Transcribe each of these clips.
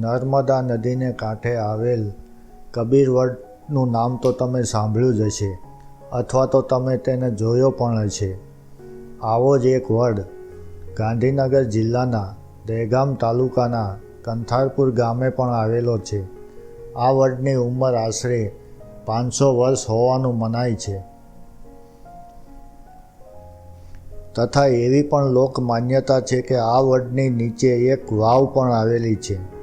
નર્મદા નદીને કાંઠે આવેલ કબીરવડનું નામ તો તમે સાંભળ્યું જ હશે, અથવા તો તમે તેને જોયો પણ હશે. આવો જ એક વડ ગાંધીનગર જિલ્લાના દહેગામ તાલુકાના કંથારપુર ગામે પણ આવેલો છે. આ વડની ઉંમર આશરે પાંચસો વર્ષ હોવાનું મનાય છે. તથા એવી પણ લોક માન્યતા છે કે આ વડની નીચે એક વાવ પણ આવેલી છે.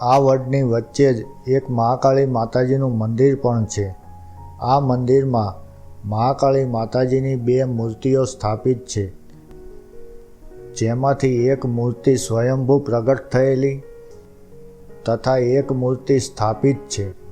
આ વડની વચ્ચે જ એક મહાકાળી માતાજીનું મંદિર પણ છે. આ મંદિરમાં મહાકાળી માતાજીની બે મૂર્તિઓ સ્થાપિત છે. જેમાંથી એક મૂર્તિ સ્વયંભૂ પ્રગટ થયેલી તથા એક મૂર્તિ સ્થાપિત છે.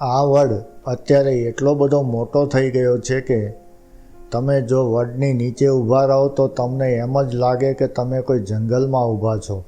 આ વડ અત્યારે એટલો બધો મોટો થઈ ગયો છે કે તમે જો વડની નીચે ઊભા રહો તો તમને એમ જ લાગે કે તમે કોઈ જંગલમાં ઊભા છો.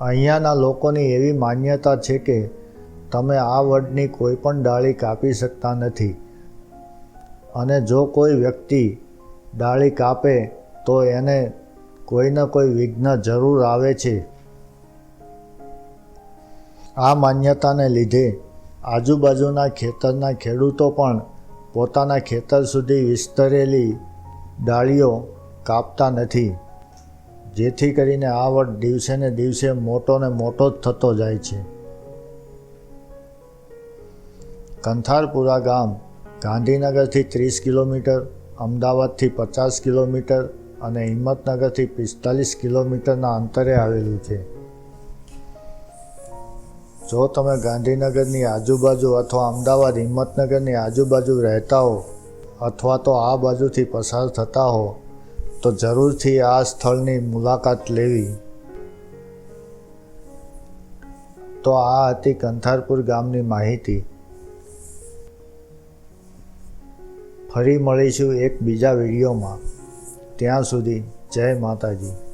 અહીંયાના લોકોની એવી માન્યતા છે કે તમે આ વડની કોઈ પણ ડાળી કાપી શકતા નથી. અને જો કોઈ વ્યક્તિ ડાળી કાપે, તો એને કોઈને કોઈ વિઘ્ન જરૂર આવે છે. આ માન્યતાને લીધે આજુબાજુના ખેતરના ખેડૂતો પણ પોતાના ખેતર સુધી વિસ્તરેલી ડાળીઓ કાપતા નથી. જેથી કરીને આ વટ દિવસે ને દિવસે મોટો ને મોટો જ થતો જાય છે. કંથારપુરા ગામ ગાંધીનગરથી ત્રીસ કિલોમીટર, અમદાવાદથી પચાસ કિલોમીટર અને હિંમતનગરથી પિસ્તાલીસ કિલોમીટરના અંતરે આવેલું છે. જો તમે ગાંધીનગરની આજુબાજુ અથવા અમદાવાદ હિંમતનગરની આજુબાજુ રહેતા હો અથવા તો આ બાજુથી પસાર થતા હો તો જરૂરથી આ સ્થળની મુલાકાત લેવી. તો આ હતી કંથારપુર ગામની માહિતી. ફરી મળીશું એક બીજા વિડીયોમાં. ત્યાં સુધી જય માતાજી.